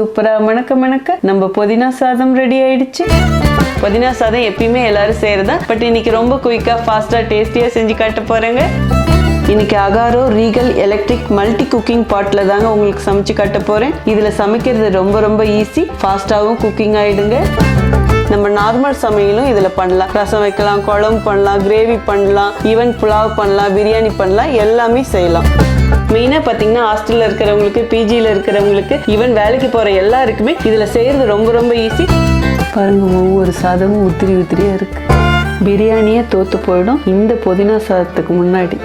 சூப்பராக மணக்க மணக்க நம்ம புதினா சாதம் ரெடி ஆயிடுச்சு. புதினா சாதம் எப்பயுமே எல்லாரும் செய்யறதா? பட் இன்னைக்கு ரொம்ப குயிக்காக ஃபாஸ்ட்டாக டேஸ்டியாக செஞ்சு காட்ட போறேங்க. இன்னைக்கு Agaro Regal electric multi cooking பாட்டில் தாங்க உங்களுக்கு சமைச்சு காட்ட போகிறேன் இதில் சமைக்கிறது ரொம்ப ரொம்ப ஈஸி ஃபாஸ்ட்டாகவும் குக்கிங் ஆகிடுங்க நம்ம நார்மல் சமையலும் இதில் பண்ணலாம். ரசம் வைக்கலாம் குழம்பு பண்ணலாம் கிரேவி பண்ணலாம் ஈவன் புலாவ் பண்ணலாம் பிரியாணி பண்ணலாம் எல்லாமே செய்யலாம். மெயினாக பார்த்தீங்கன்னா ஹாஸ்டலில் இருக்கிறவங்களுக்கு பிஜியில் இருக்கிறவங்களுக்கு ஈவன் வேலைக்கு போகிற எல்லாருக்குமே இதில் செய்கிறது ரொம்ப ரொம்ப ஈஸி பாருங்கள் ஒவ்வொரு சாதமும் உத்திரி உத்திரியாக இருக்கு. பிரியாணியே தோத்து போயிடும். இந்த புதினா சாதத்துக்கு முன்னாடி.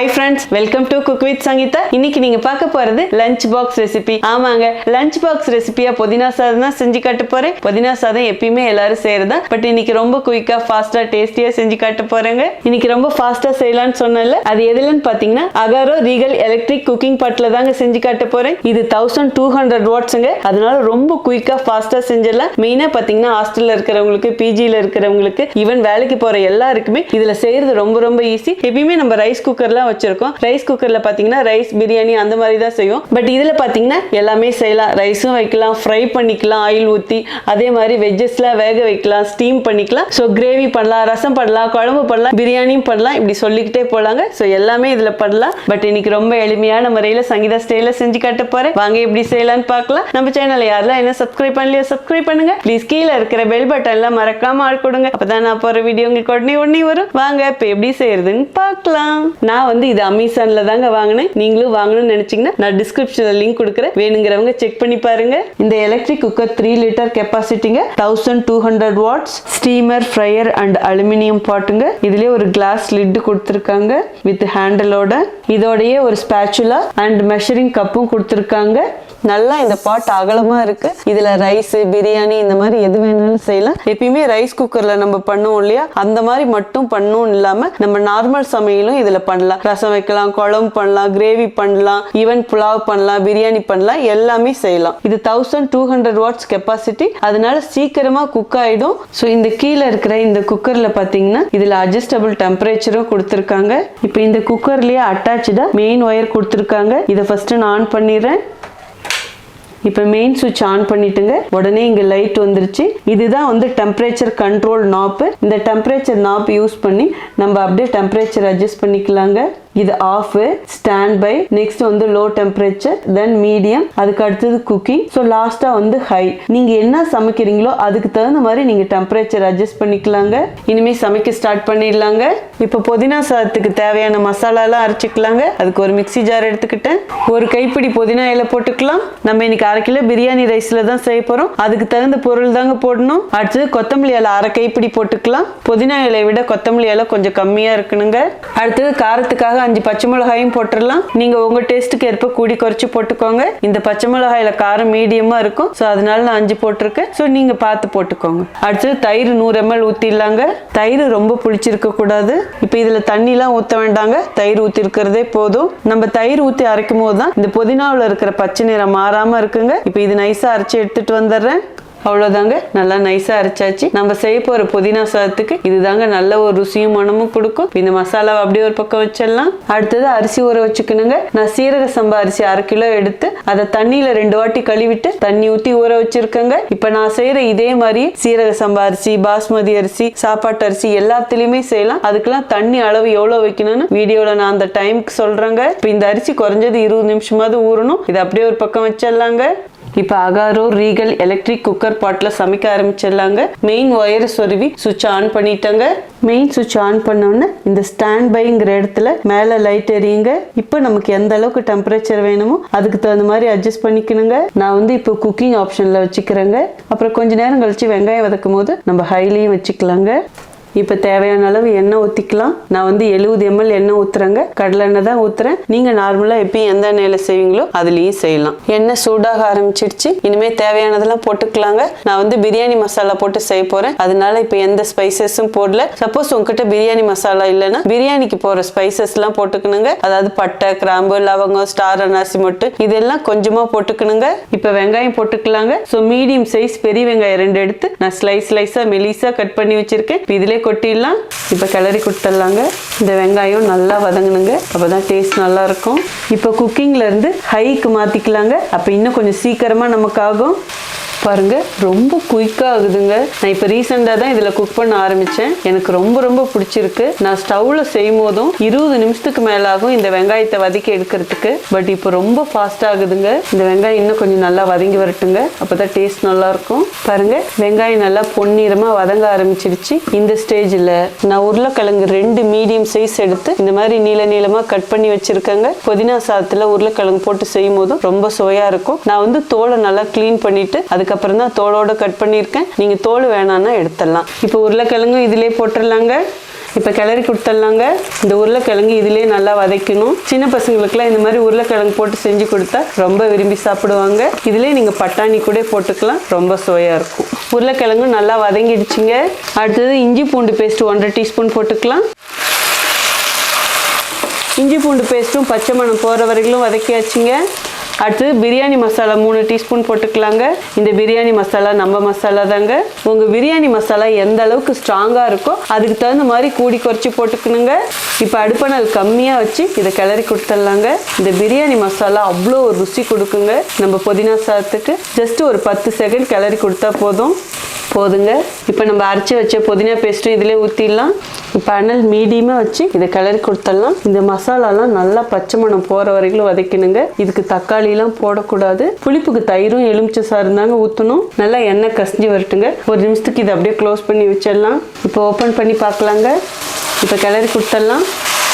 Hi friends welcome to cook with Sangeetha இன்னைக்கு நீங்க பார்க்க போறது லஞ்ச் பாக்ஸ் ரெசிபி ஆமாங்க லஞ்ச் பாக்ஸ் ரெசிபியா புதினா சாதம் தான் செஞ்சு காட்ட போறேன். புதினா சாதம் எப்பயுமே எல்லாரும் செய்யறதா பட் இன்னைக்கு ரொம்ப குயிக்கா ஃபாஸ்டா டேஸ்டியா செஞ்சு காட்ட போறேங்க. இன்னைக்கு ரொம்ப ஃபாஸ்டா செய்யலாம்னு சொன்னல அது எதுலன்னு பாத்தீங்கன்னா அகாரோ ரீகல் எலக்ட்ரிக் குக்கிங் பாட்டில் தாங்க செஞ்சு காட்ட போறேன். இது தௌசண்ட் டூ ஹண்ட்ரட் வாட்ஸுங்க அதனால ரொம்ப குயிக்கா ஃபாஸ்டா செஞ்சிடலாம். மெயினா பாத்தீங்கன்னா ஹாஸ்டல்ல இருக்கிறவங்களுக்கு பிஜில இருக்கிறவங்களுக்கு ஈவன் வேலைக்கு போற எல்லாருக்குமே இதுல செய்யறது ரொம்ப ரொம்ப ஈஸி எப்பயுமே நம்ம ரைஸ் குக்கர்லாம் வச்சிருக்கோம். ரைஸ் குக்கர்ல பாத்தீங்கன்னா ரைஸ் பிரியாணி அந்த மாதிரி தான் செய்யும் பட் இதுல பாத்தீங்கன்னா எல்லாமே செய்யலாம். ரைஸும் வைக்கலாம் ஃப்ரை பண்ணிக்கலாம் ஆயில் ஊத்தி அதே மாதிரி வெஜ்ஜஸ்லாம் வேக வைக்கலாம் ஸ்டீம் பண்ணிக்கலாம். ஸோ கிரேவி பண்ணலாம் ரசம் பண்ணலாம் குழம்பு பண்ணலாம் பிரியாணியும் பண்ணலாம். இப்படி சொல்லிக்கிட்டே போலாங்க. ஸோ எல்லாமே இதுல பண்ணலாம். பட் இன்னைக்கு ரொம்ப எளிமையான முறையில சங்கீதா ஸ்டைல செஞ்சு காட்ட போறேன். வாங்க எப்படி செய்யலாம்னு பார்க்கலாம் நம்ம சேனலை யாரெல்லாம் என்ன சப்ஸ்கிரைப் பண்ணலையோ சப்ஸ்கிரைப் பண்ணுங்க. ப்ளீஸ் கீழே இருக்கிற பெல் பட்டன்ல மறக்காம ஆள் கொடுங்க. அப்பதான் நான் போற வீடியோ உங்களுக்கு உடனே உடனே வரும். வாங்க இப்போ எப்படி செய்யறதுன்னு பார்க்கலாம் நான் வந்து இது அமேசான்ல தாங்க வாங்கினேன். நீங்களும் வாங்கணும்னு நினைச்சீங்கன்னா நான் டிஸ்கிரிப்ஷன்ல லிங்க் கொடுக்குறேன். வேணுங்கிறவங்க செக் பண்ணி பாருங்க. இந்த electric cooker three litre கெப்பாசிட்டிங்க thousand two hundred watts steamer fryer and aluminium பாட்டுங்க இதுலயே ஒரு கிளாஸ் லிட் கொடுத்துருக்காங்க வித் ஹேண்டலோட இதோடயே ஒரு ஸ்பேச்சுலா அண்ட் மெஷரிங் கப்பும் கொடுத்துருக்காங்க. நல்லா இந்த பாட் அகலமா இருக்கு. இதுல ரைஸ் பிரியாணி இந்த மாதிரி எது வேணாலும் செய்யலாம். எப்பயுமே ரைஸ் குக்கர்ல நம்ம பண்ணுவோம் இல்லையா? அந்த மாதிரி மட்டும் பண்ணும் இல்லாம நம்ம நார்மல் சமையலும் இதுல பண்ணலாம். ரசம் வைக்கலாம் குழம்பு பண்ணலாம் கிரேவி பண்ணலாம் ஈவன் புலாவ் பண்ணலாம் பிரியாணி பண்ணலாம் எல்லாமே செய்யலாம். இது thousand two hundred watts capacity அதனால சீக்கிரமா குக் ஆயிடும். ஸோ இந்த கீழே இருக்கிற இந்த குக்கர்ல பாத்தீங்கன்னா இதுல அட்ஜஸ்டபிள் டெம்பரேச்சரும் கொடுத்துருக்காங்க. இப்போ இந்த குக்கர்லயே அட்டாச்சா மெயின் ஒயர் கொடுத்துருக்காங்க. இதை ஃபர்ஸ்ட் நான் ஆன் பண்ணிடுறேன். இப்போ மெயின் சுவிட்ச் ஆன் பண்ணிட்டுங்க. உடனே இங்கே லைட் வந்துருச்சு. இதுதான் வந்து டெம்பரேச்சர் கண்ட்ரோல் நாப்பு இந்த டெம்பரேச்சர் நாப் யூஸ் பண்ணி நம்ம அப்படியே டெம்பரேச்சர் அட்ஜஸ்ட் பண்ணிக்கலாங்க. இது ஆஃப் ஸ்டாண்ட் பை நெக்ஸ்ட் வந்து லோ டெம்பரேச்சர் தென் மீடியம் அதுக்கு அடுத்தது குக்கிங் ஸோ லாஸ்ட்டாக வந்து ஹை நீங்கள் என்ன சமைக்கிறீங்களோ அதுக்கு தகுந்த மாதிரி நீங்கள் டெம்பரேச்சர் அட்ஜஸ்ட் பண்ணிக்கலாங்க. இனிமேல் சமைக்க ஸ்டார்ட் பண்ணிடலாங்க. இப்போ புதினா சாதத்துக்கு தேவையான மசாலாலாம் அரைச்சிக்கலாங்க. அதுக்கு ஒரு மிக்சி ஜார் எடுத்துக்கிட்டேன். ஒரு கைப்பிடி புதினா இலை போட்டுக்கலாம். நம்ம இன்னைக்கு அரை கிலோ பிரியாணி ரைஸில் தான் செய்ய போகிறோம் அதுக்கு தகுந்த பொருள் தாங்க போடணும். அடுத்தது கொத்தமல்லி இலை அரை கைப்பிடி போட்டுக்கலாம். புதினா இலையை விட கொத்தமல்லி இலை கொஞ்சம் கம்மியாக இருக்கணுங்க. அடுத்தது காரத்துக்காக அஞ்சு பச்சை மிளகாயும் போட்டுடலாம். நீங்க உங்க டேஸ்ட்டுக்கு ஏற்ப கூடி குறைச்சி போட்டுக்கோங்க. இந்த பச்சை மிளகாயில காரம் மீடியமா இருக்கும். ஸோ அதனால நான் அஞ்சு போட்டிருக்கேன். ஸோ நீங்க பார்த்து போட்டுக்கோங்க. அடுத்தது தயிர் நூறு எம்எல் ஊத்திடலாங்க. தயிர் ரொம்ப புளிச்சிருக்க கூடாது. இப்போ இதுல தண்ணிலாம் ஊத்த வேண்டாங்க. தயிர் ஊத்தி இருக்கிறதே போதும். நம்ம தயிர் ஊத்தி அரைக்கும் போது தான் இந்த புதினாவில் இருக்கிற பச்சை நிறம் மாறாம இருக்குங்க. இப்போ இது நைஸா அரைச்சி எடுத்துட்டு வந்துடுறேன். அவ்வளோதாங்க நல்லா நைஸாக அரைச்சாச்சு. நம்ம செய்ய போகிற புதினா சாதத்துக்கு இதுதாங்க நல்ல ஒரு ருசியும் மனமும் கொடுக்கும். இந்த மசாலாவை அப்படியே ஒரு பக்கம் வச்சிடலாம். அடுத்தது அரிசி ஊற வச்சுக்கணுங்க. நான் சீரக சம்பா அரிசி அரை கிலோ எடுத்து அதை தண்ணியில் ரெண்டு வாட்டி கழுவிட்டு தண்ணி ஊற்றி ஊற வச்சிருக்கேங்க. இப்போ நான் செய்கிற இதே மாதிரி சீரக சம்பா அரிசி பாஸ்மதி அரிசி சாப்பாட்டு அரிசி எல்லாத்துலேயுமே செய்யலாம். அதுக்கெல்லாம் தண்ணி அளவு எவ்வளோ வைக்கணும்னு வீடியோவில் நான் அந்த டைமுக்கு சொல்கிறேங்க இப்போ இந்த அரிசி குறைஞ்சது இருபது நிமிஷமாவது ஊறணும். இதை அப்படியே ஒரு பக்கம் வச்சிடலாங்க. இப்போ அகாரோ ரீகல் எலக்ட்ரிக் குக்கர் பாட்டில் சமைக்க ஆரம்பிச்சிடலாங்க. மெயின் ஒயரை சொருவி சுவிட்ச் ஆன் பண்ணிட்டாங்க. மெயின் சுவிட்ச் ஆன் பண்ணோடனே இந்த ஸ்டாண்ட் பைங்கிற இடத்துல மேலே லைட் எரியுங்க. இப்போ நமக்கு எந்த அளவுக்கு டெம்பரேச்சர் வேணுமோ அதுக்கு தகுந்த மாதிரி அட்ஜஸ்ட் பண்ணிக்கணுங்க. நான் வந்து இப்போ குக்கிங் ஆப்ஷனில் வச்சுக்கிறேங்க. அப்புறம் கொஞ்ச நேரம் கழிச்சு வெங்காயம் வதக்கும் போது நம்ம ஹைலையும் வச்சுக்கலாங்க. இப்போ தேவையான அளவு எண்ணெய் ஊற்றிக்கலாம் நான் வந்து எழுபது எம்எல் எண்ணெய் ஊற்றுறேங்க கடலை எண்ணெய் தான் ஊற்றுறேன் நீங்கள் நார்மலாக எப்பயும் எந்த எண்ணெயில் செய்வீங்களோ அதுலேயும் செய்யலாம். எண்ணெய் சூடாக ஆரம்பிச்சிடுச்சு இனிமேல் தேவையானதெல்லாம் போட்டுக்கலாங்க. நான் வந்து பிரியாணி மசாலா போட்டு செய்ய போகிறேன் அதனால இப்போ எந்த ஸ்பைசஸும் போடல. சப்போஸ் உங்ககிட்ட பிரியாணி மசாலா இல்லைன்னா பிரியாணிக்கு போகிற ஸ்பைசஸ்லாம் போட்டுக்கணுங்க. அதாவது பட்டை கிராம்பு லவங்கம் ஸ்டார் அனாசி மொட்டு இதெல்லாம் கொஞ்சமாக போட்டுக்கணுங்க. இப்போ வெங்காயம் போட்டுக்கலாங்க. ஸோ மீடியம் சைஸ் பெரிய வெங்காயம் ரெண்டு எடுத்து நான் ஸ்லைஸ் ஸ்லைஸாக மெலிசாக கட் பண்ணி வச்சிருக்கேன். இப்போ இதிலே கொட்டிடலாம். இப்போ கிளறி கொடுத்துடலாங்க. இந்த வெங்காயம் நல்லா வதங்கணுங்க. அப்போ தான் டேஸ்ட் நல்லா இருக்கும் இப்போ குக்கிங்ல இருந்து ஹைக்கு மாற்றிக்கலாங்க அப்போ இன்னும் கொஞ்சம் சீக்கிரமாக நமக்காகும். பாருங்க ரொம்ப குயிக்காக ஆகுதுங்க. நான் இப்போ ரீசெண்டாக தான் இதில் குக் பண்ண ஆரம்பித்தேன் எனக்கு ரொம்ப ரொம்ப பிடிச்சிருக்கு. நான் ஸ்டவ்வில் செய்யும் போதும் இருபது நிமிஷத்துக்கு மேலே ஆகும் இந்த வெங்காயத்தை வதக்கி எடுக்கிறதுக்கு. பட் இப்போ ரொம்ப ஃபாஸ்ட் ஆகுதுங்க. இந்த வெங்காயம் இன்னும் கொஞ்சம் நல்லா வதங்கி வரட்டுங்க. அப்போ தான் டேஸ்ட் நல்லாயிருக்கும் பாருங்கள் பாருங்க வெங்காயம் நல்லா பொன்னிறமாக வதங்க ஆரம்பிச்சிருச்சு இந்த ஸ்டேஜில் நான் உருளைக்கிழங்கு ரெண்டு மீடியம் சைஸ் எடுத்து இந்த மாதிரி நீள நீளமாக கட் பண்ணி வச்சுருக்கேங்க. புதினா சாதத்தில் உருளைக்கிழங்கு போட்டு செய்யும் போதும் ரொம்ப சுவையாக இருக்கும். நான் வந்து தோலை நல்லா க்ளீன் பண்ணிவிட்டு அதுக்கு அதுக்கப்புறம் தான் தோலோட கட் பண்ணியிருக்கேன். நீங்கள் தோல் வேணான்னா எடுத்துடலாம். இப்போ உருளைக்கிழங்கு இதிலே போட்டுடலாங்க. இப்போ கிளறி கொடுத்துடலாங்க. இந்த உருளைக்கிழங்கு இதிலே நல்லா வதக்கணும். சின்ன பசங்களுக்குலாம் இந்த மாதிரி உருளைக்கிழங்கு போட்டு செஞ்சு கொடுத்தா ரொம்ப விரும்பி சாப்பிடுவாங்க. இதிலே நீங்கள் பட்டாணி கூட போட்டுக்கலாம். ரொம்ப சுவையாக இருக்கும். உருளைக்கிழங்கு நல்லா வதங்கிடுச்சுங்க. அடுத்தது இஞ்சி பூண்டு பேஸ்ட் ஒன்றரை டீஸ்பூன் போட்டுக்கலாம். இஞ்சி பூண்டு பேஸ்ட்டும் பச்சை மணம் போகிற வரைக்கும் வதக்கியாச்சுங்க. அடுத்தது பிரியாணி மசாலா மூணு டீஸ்பூன் போட்டுக்கலாங்க. இந்த பிரியாணி மசாலா நம்ம மசாலா தாங்க. உங்கள் பிரியாணி மசாலா எந்த அளவுக்கு ஸ்ட்ராங்காக இருக்கோ அதுக்கு தகுந்த மாதிரி கூடி குறைச்சி போட்டுக்கணுங்க. இப்போ அடுப்பனல் கம்மியாக வச்சு இதை கிளறி கொடுத்துடலாங்க. இந்த பிரியாணி மசாலா அவ்வளோ ஒரு ருசி கொடுக்குங்க. நம்ம புதினா சாதத்துக்கு ஜஸ்ட் ஒரு பத்து செகண்ட் கிளறி கொடுத்தா போதும். போதுங்க. இப்போ நம்ம அரைச்சி வச்ச புதினா பேஸ்ட்டும் இதிலே ஊற்றிடலாம் இப்போ அனல் மீடியமாக வச்சு இதை கிளறி கொடுத்துடலாம். இந்த மசாலாலாம் நல்லா பச்சை மணம் போகிற வரைக்கும் வதக்கணுங்க. இதுக்கு தக்காளிலாம் போடக்கூடாது. புளிப்புக்கு தயிரும் எலுமிச்சை சாறு தாங்க ஊற்றணும் நல்லா எண்ணெய் கசிஞ்சு வரட்டுங்க. ஒரு நிமிஷத்துக்கு இதை அப்படியே க்ளோஸ் பண்ணி வச்சிடலாம். இப்போ ஓப்பன் பண்ணி பார்க்கலாங்க. இப்போ கிளறி கொடுத்துடலாம்.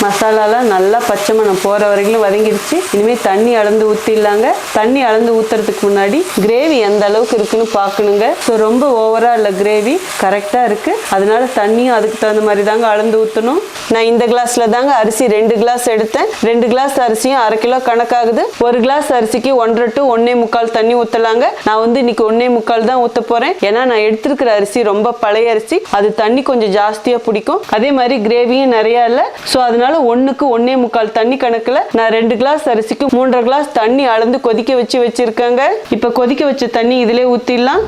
மசாலாலாம் நல்லா பச்சை மணம் போகிற வரைக்கும் வதங்கிடுச்சு இனிமேல் தண்ணி அளந்து ஊற்றிடலாங்க தண்ணி அளந்து ஊற்றுறதுக்கு முன்னாடி கிரேவி எந்த அளவுக்கு இருக்குன்னு பார்க்கணுங்க. ஸோ ரொம்ப ஓவராக இல்லை கிரேவி கரெக்டாக இருக்குது அதனால தண்ணியும் அதுக்கு தகுந்த மாதிரி தாங்க அளந்து ஊற்றணும் நான் இந்த கிளாஸில் தாங்க அரிசி ரெண்டு கிளாஸ் எடுத்தேன். ரெண்டு கிளாஸ் அரிசியும் அரை கிலோ கணக்காகுது. ஒரு கிளாஸ் அரிசிக்கு ஒன்றரை டு ஒன்னே முக்கால் தண்ணி ஊற்றலாங்க நான் வந்து இன்னைக்கு ஒன்னே முக்கால் தான் ஊற்ற போகிறேன் ஏன்னா நான் எடுத்திருக்கிற அரிசி ரொம்ப பழைய அரிசி. அது தண்ணி கொஞ்சம் ஜாஸ்தியாக பிடிக்கும். அதே மாதிரி கிரேவியும் நிறையா இல்லை. ஸோ அதனால ஒன்றுக்கு ஒன்னே முக்கால் தண்ணி கணக்கில் நான் ரெண்டு கிளாஸ் அரிசிக்கு மூன்றரை கிளாஸ் தண்ணி அளந்து கொதிக்க வச்சு வச்சிருக்காங்க. இப்போ கொதிக்க வச்ச தண்ணி இதிலே ஊற்றிடலாம்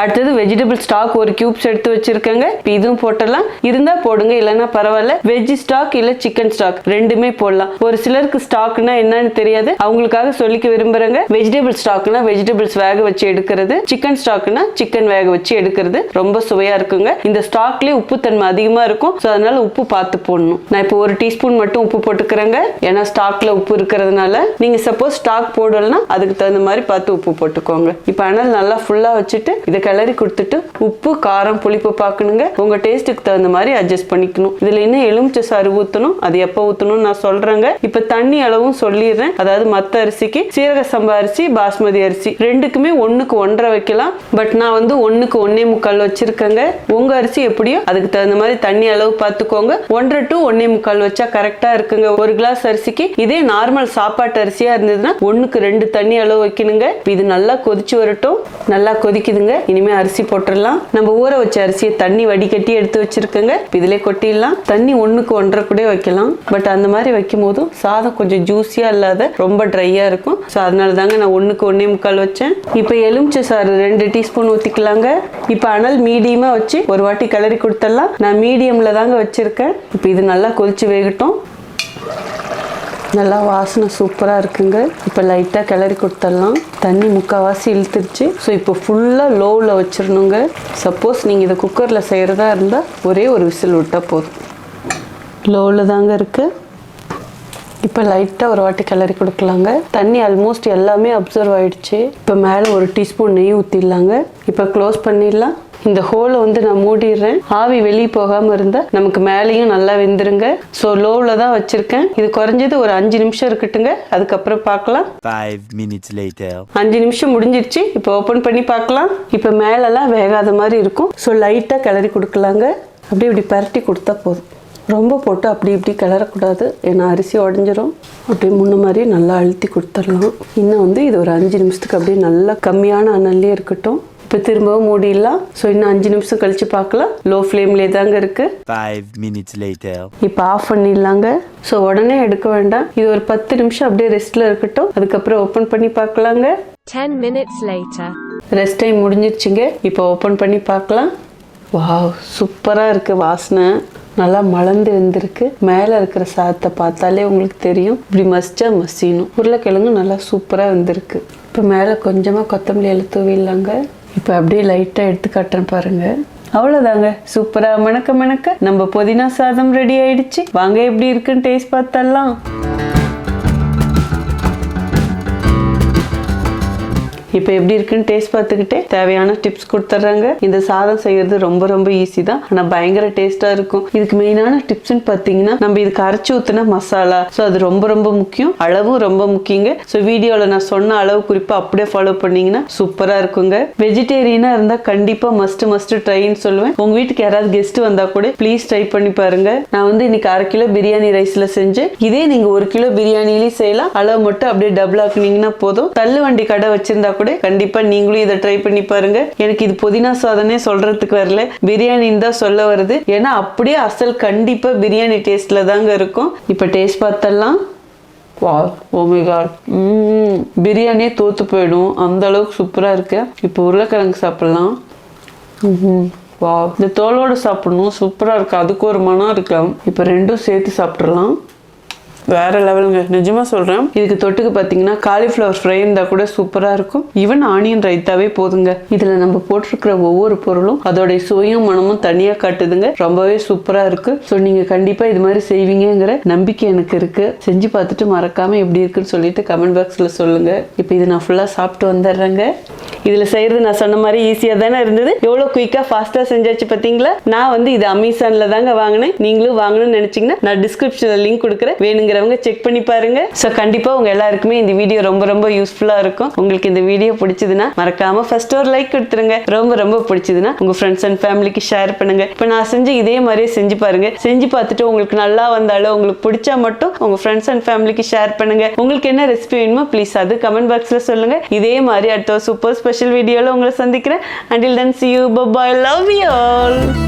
அடுத்தது வெஜிடபிள் ஸ்டாக் ஒரு கியூப்ஸ் எடுத்து வச்சிருக்கேங்க. இதுவும் போட்டலாம் இருந்தா போடுங்க இல்லைன்னா பரவாயில்ல. வெஜ் ஸ்டாக் இல்ல சிக்கன் ஸ்டாக் ரெண்டுமே போடலாம். ஒரு சிலருக்கு ஸ்டாக்னா என்னன்னு தெரியாது. அவங்களுக்காக சொல்லிக்க விரும்புறேங்க. வெஜிடபிள் ஸ்டாக்னா வெஜிடபிள்ஸ் வேக வச்சு எடுக்கிறது. சிக்கன் ஸ்டாக்னா சிக்கன் வேக வச்சு எடுக்கிறது. ரொம்ப சுவையா இருக்குங்க. இந்த ஸ்டாக்லயே உப்புத்தன்மை அதிகமா இருக்கும். ஸோ அதனால உப்பு பார்த்து போடணும். நான் இப்போ ஒரு டீஸ்பூன் மட்டும் உப்பு போட்டுக்கிறேங்க. ஏன்னா ஸ்டாக்ல உப்பு இருக்கிறதுனால நீங்க சப்போஸ் ஸ்டாக் போடலன்னா அதுக்கு தகுந்த மாதிரி பார்த்து உப்பு போட்டுக்கோங்க. இப்போ அனல் நல்லா ஃபுல்லா வச்சுட்டு இதை கிளறி கொடுத்துட்டு உப்பு காரம் புளிப்பு பார்க்கணுங்க. உங்க டேஸ்ட்டுக்கு தகுந்த மாதிரி அட்ஜஸ்ட் பண்ணிக்கணும். இதுல இன்னும் எலுமிச்சை சாறு ஊற்றணும் அது எப்போ ஊற்றணும்னு நான் சொல்றேங்க. இப்போ தண்ணி அளவும் சொல்லிடுறேன். அதாவது மத்த அரிசிக்கு சீரக சம்பா அரிசி பாஸ்மதி அரிசி. ரெண்டுக்குமே ஒண்ணுக்கு ஒன்றரை வைக்கலாம். பட் நான் வந்து ஒண்ணுக்கு ஒன்னே முக்கால் வச்சிருக்கேங்க. உங்க அரிசி எப்படியோ அதுக்கு தகுந்த மாதிரி தண்ணி அளவு பார்த்துக்கோங்க. ஒன்றரை டு ஒன்னே முக்கால் வச்சா கரெக்டா இருக்குங்க. ஒரு கிளாஸ் அரிசிக்கு இதே நார்மல் சாப்பாட்டு அரிசியா இருந்ததுன்னா ஒண்ணுக்கு ரெண்டு தண்ணி அளவு வைக்கணுங்க. இது நல்லா கொதிச்சு வரட்டும். நல்லா கொதிக்குதுங்க. இனிமே அரிசி போட்டுடலாம். நம்ம ஊற வச்ச அரிசியை தண்ணி வடிகட்டி எடுத்து வச்சிருக்கோங்க. இதிலே கொட்டிடலாம். தண்ணி ஒண்ணுக்கு ஒன்றரை கூட வைக்கலாம். பட் அந்த மாதிரி வைக்கும் போதும் சாதம் கொஞ்சம் ஜூஸியா இல்லாத ரொம்ப ட்ரையா இருக்கும். ஸோ அதனால தாங்க நான் ஒண்ணுக்கு ஒன்னே முக்கால் வச்சேன். இப்போ எலுமிச்சை சாறு ரெண்டு டீஸ்பூன் ஊற்றிக்கலாங்க இப்போ அனல் மீடியமா வச்சு ஒரு வாட்டி கிளறி கொடுத்துடலாம். நான் மீடியம்ல தாங்க வச்சிருக்கேன். இப்போ இது நல்லா கொதிச்சு வேகட்டும். நல்லா வாசனை சூப்பராக இருக்குங்க. இப்போ லைட்டாக கிளறி கொடுத்துடலாம். தண்ணி முக்கால்வாசி இழுத்துருச்சு. ஸோ இப்போ ஃபுல்லாக லோவில் வச்சிடணுங்க. சப்போஸ் நீங்கள் இதை குக்கரில் செய்கிறதா இருந்தால் ஒரே ஒரு விசில் விட்டால் போதும். லோவில் தாங்க இருக்குது இப்போ லைட்டாக ஒரு வாட்டி கிளறி கொடுக்கலாங்க. தண்ணி ஆல்மோஸ்ட் எல்லாமே அப்சர்வ் ஆயிடுச்சு. இப்போ மேலே ஒரு டீஸ்பூன் நெய் ஊற்றிடலாங்க இப்போ க்ளோஸ் பண்ணிடலாம். இந்த ஹோலை வந்து நான் மூடிடுறேன். ஆவி வெளியே போகாமல் இருந்தால் நமக்கு மேலேயும் நல்லா வெந்துருங்க. ஸோ லோவில் தான் வச்சுருக்கேன். இது குறைஞ்சது ஒரு அஞ்சு நிமிஷம் இருக்கட்டுங்க. அதுக்கப்புறம் பார்க்கலாம். Five minutes later. அஞ்சு நிமிஷம் முடிஞ்சிருச்சு. இப்போ ஓப்பன் பண்ணி பார்க்கலாம். இப்போ மேலெல்லாம் வேகாத மாதிரி இருக்கும். ஸோ லைட்டாக கிளறி கொடுக்கலாங்க. அப்படியே இப்படி பரட்டி கொடுத்தா போதும். ரொம்ப போட்டு அப்படி இப்படி கிளறக்கூடாது. ஏன்னா அரிசி உடஞ்சிரும். அப்படியே முன்ன மாதிரி நல்லா அழுத்தி கொடுத்துடலாம். இன்னும் வந்து இது ஒரு அஞ்சு நிமிஷத்துக்கு அப்படியே நல்லா கம்மியான அனல்லே இருக்கட்டும். இப்போ திரும்பவும் மூடிடலாம். ஸோ இன்னும் அஞ்சு நிமிஷம் கழிச்சு பார்க்கலாம். லோ ஃப்ளேம்லேயே தாங்க இருக்குது Five minutes later. இப்போ ஆஃப் பண்ணிடலாங்க. ஸோ உடனே எடுக்க வேண்டாம். இது ஒரு பத்து நிமிஷம் அப்படியே ரெஸ்ட்டில் இருக்கட்டும். அதுக்கப்புறம் ஓப்பன் பண்ணி பார்க்கலாங்க. 10 minutes later. ரெஸ்ட் டைம் முடிஞ்சிருச்சுங்க. இப்போ ஓப்பன் பண்ணி பார்க்கலாம். வாவ் சூப்பராக இருக்குது வாசனை. நல்லா மலர்ந்து வந்திருக்கு. மேலே இருக்கிற சாதத்தை பார்த்தாலே உங்களுக்கு தெரியும். இப்படி மசிச்சா மசியணும். உருளைக்கிழங்கு நல்லா சூப்பராக வந்திருக்கு. இப்போ மேலே கொஞ்சமாக கொத்தமல்லி எல்லாம் தூவிடலாங்க. இப்போ அப்படியே லைட்டாக எடுத்து காட்டுறேன் பாருங்க. அவ்வளோதாங்க சூப்பராக மணக்க மணக்க. நம்ம புதினா சாதம் ரெடி ஆயிடுச்சு. வாங்க எப்படி இருக்குன்னு டேஸ்ட் பார்த்தெல்லாம் இப்போ எப்படி இருக்குன்னு டேஸ்ட் பார்த்துக்கிட்டே தேவையான டிப்ஸ் கொடுத்துட்றாங்க. இந்த சாதம் செய்யறது ரொம்ப ரொம்ப ஈஸி தான். ஆனால் பயங்கர டேஸ்ட்டாக இருக்கும். இதுக்கு மெயினான டிப்ஸ்னு பார்த்தீங்கன்னா நம்ம இதுக்கு அரைச்சி ஊற்றின மசாலா. ஸோ அது ரொம்ப ரொம்ப முக்கியம். அளவும் ரொம்ப முக்கியங்க. ஸோ வீடியோவில் நான் சொன்ன அளவு குறிப்பாக அப்படியே ஃபாலோ பண்ணீங்கன்னா சூப்பராக இருக்குங்க. வெஜிடேரியனாக இருந்தால் கண்டிப்பாக மஸ்ட் மஸ்ட் ட்ரைன்னு சொல்லுவேன். உங்கள் வீட்டுக்கு யாராவது கெஸ்ட் வந்தால் கூட ப்ளீஸ் ட்ரை பண்ணி பாருங்க. நான் வந்து இன்னைக்கு அரை கிலோ பிரியாணி ரைஸில் செஞ்சேன். இதே நீங்கள் ஒரு கிலோ பிரியாணிலையும் செய்யலாம். அளவு மட்டும் அப்படியே டபுள் ஆக்குனீங்கன்னா போதும். தள்ளு வண்டி கடை வச்சிருந்தா கூட கண்டிப்பா நீங்களும் இதை ட்ரை பண்ணி பாருங்க. எனக்கு இது புதினா சாதனே சொல்றதுக்கு வரல. பிரியாணின்னு தான் சொல்ல வருது. ஏன்னா அப்படியே அசல் கண்டிப்பா பிரியாணி டேஸ்ட்ல தாங்க இருக்கும். இப்ப டேஸ்ட் பார்த்தெல்லாம் வா ஓமை பிரியாணியே தோத்து போயிடும். அந்த அளவுக்கு சூப்பரா இருக்கு. இப்போ உருளைக்கிழங்கு சாப்பிடலாம். வா இந்த தோலோட சாப்பிடணும். சூப்பரா இருக்கு. அதுக்கு ஒரு மனம் இருக்கு இப்போ ரெண்டும் சேர்த்து சாப்பிட்றலாம் வேற லெவலுங்க. நிஜமா சொல்றேன். இதுக்கு தொட்டுக்கு பார்த்தீங்கன்னா காலிஃப்ளவர் ஃப்ரை இருந்தா கூட சூப்பரா இருக்கும். ஈவன் ஆனியன் ரைத்தாவே போதுங்க. இதுல நம்ம போட்டிருக்கிற ஒவ்வொரு பொருளும் அதோடைய சுவையும் மனமும் தனியா காட்டுதுங்க. ரொம்பவே சூப்பரா இருக்கு. ஸோ நீங்க கண்டிப்பா இது மாதிரி செய்வீங்கங்கிற நம்பிக்கை எனக்கு இருக்கு. செஞ்சு பார்த்துட்டு மறக்காம எப்படி இருக்குன்னு சொல்லிட்டு கமெண்ட் பாக்ஸ்ல சொல்லுங்க. இப்போ இது நான் ஃபுல்லா சாப்பிட்டு வந்துடுறேங்க. இதுல செய்யறது நான் சொன்ன மாதிரி ஈஸியா தானே இருந்தது. எவ்வளவு குயிக்கா ஃபாஸ்டா செஞ்சாச்சு பாத்தீங்களா? நான் வந்து இது அமேசான்ல தாங்க வாங்கினேன். நீங்களும் வாங்கணும்னு நினைச்சீங்கன்னா நான் டிஸ்கிரிப்ஷன்ல லிங்க் கொடுக்குறேன். இருக்கிறவங்க செக் பண்ணி பாருங்க. ஸோ கண்டிப்பா உங்க எல்லாருக்குமே இந்த வீடியோ ரொம்ப ரொம்ப யூஸ்ஃபுல்லா இருக்கும். உங்களுக்கு இந்த வீடியோ பிடிச்சதுன்னா மறக்காம ஃபர்ஸ்ட் ஒரு லைக் கொடுத்துருங்க. ரொம்ப ரொம்ப பிடிச்சதுன்னா உங்க ஃப்ரெண்ட்ஸ் அண்ட் ஃபேமிலிக்கு ஷேர் பண்ணுங்க. இப்போ நான் செஞ்சு இதே மாதிரியே செஞ்சு பாருங்க. செஞ்சு பார்த்துட்டு உங்களுக்கு நல்லா வந்தாலும் உங்களுக்கு பிடிச்சா மட்டும் உங்க ஃப்ரெண்ட்ஸ் அண்ட் ஃபேமிலிக்கு ஷேர் பண்ணுங்க. உங்களுக்கு என்ன ரெசிபி வேணுமோ ப்ளீஸ் அது கமெண்ட் பாக்ஸ்ல சொல்லுங்க. இதே மாதிரி அடுத்த சூப்பர் ஸ்பெஷல் வீடியோவில் உங்களை சந்திக்கிறேன். Until then see you bye love you all